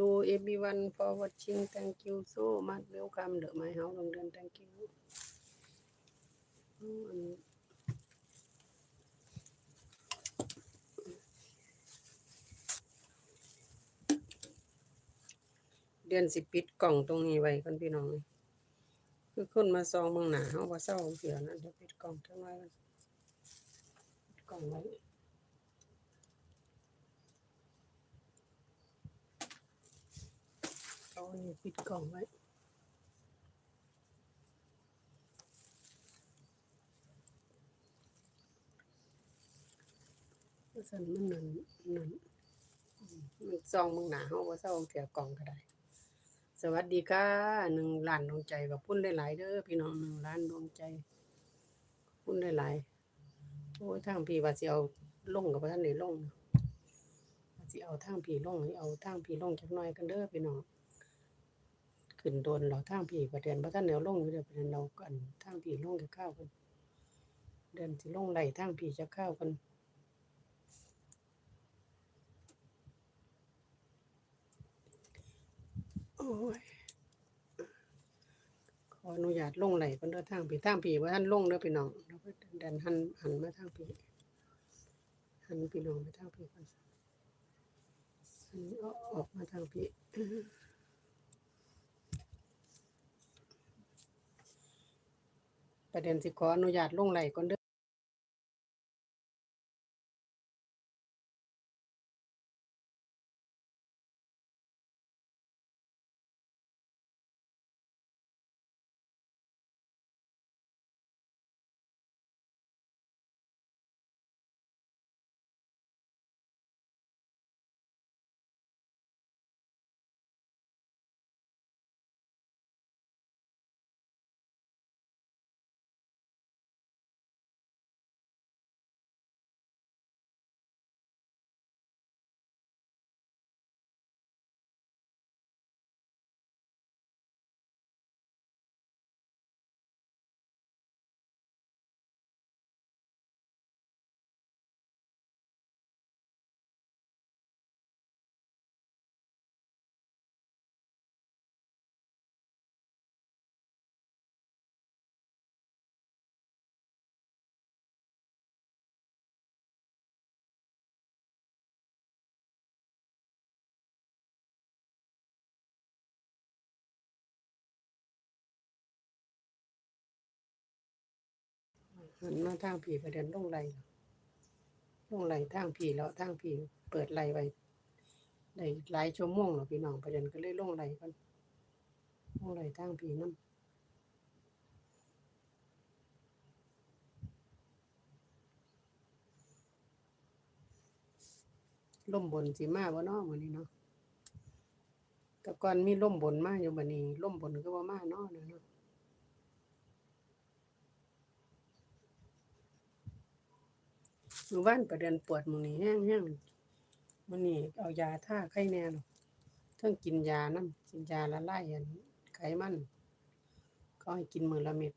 hello everyone for watching thank you so much welcome เดอะไม้เฮาลงเดือน thank you เดือนสิปิดกล่องตรงนี้ไว้กันพี่น้อง คือคนมาซองเมืองหนาเฮาว่าเศร้าเสียนะเดี๋ยวปิดกล่องทั้งไว้ปิดกล่องไว้ เอาอันนี้ปิดกล่องไว้เพราะฉะนั้นมันนั่นนั่นมันซองมืองหนาเฮาว่าเศร้าเสียกล่องก็ได้ สวัสดีค่ะหนึ่งล้านดวงใจกับพุ่นได้หลายๆเด้อพี่น้องหนึ่งล้านดวงใจพุ่นได้หลายโอ้ยทางพี่ว่าสิเอาลงกับท่านได้ลงว่าสิเอาทางพี่ลงเอาทางพี่ลงจักหน่อยกันเด้อพี่น้อง ขึ้นโดนเราทางพี่ประเด็นบ่ทันแนวลงอยู่เด้อประเด็นเรากันทางพี่ลงจะข้าวกันเดินสิลงไหลทางพี่จะข้าวกันโอ้ยขออนุญาตลงไหลเพิ่นเด้อทางพี่ทางพี่ว่าท่านลงเด้อพี่น้องแล้วก็ดันหันหันมาทางพี่หันพี่น้องไปทางพี่ก่อนหันออกออกมาทางพี่ ประเด็นสิขออนุญาตลงไหลก่อนเด้อ หันมาทางพี่ประเด็นลงไหลลงไหลทางพี่แล้วทางพี่เปิดไหลไว้ได้หลายชั่วโมงแล้วพี่น้องประเด็นก็เลยลงไหลก่อนลงไหลทางพี่นำล่มบนสิมาบ่นาะมื้อนี้เนาะแต่ก่อนมีล่มบนมาอยู่บัดนี้ล่มบนก็บ่มาเนาะเดี๋ยวเนาะ มื่อวานประเด็นปวดมือนี้แห้งๆมื้อนี้เอายาท่าไข้แน่เนาะเทิงกินยานำกินยาละลายอันไขมันก็ให้กินมือละเม็ด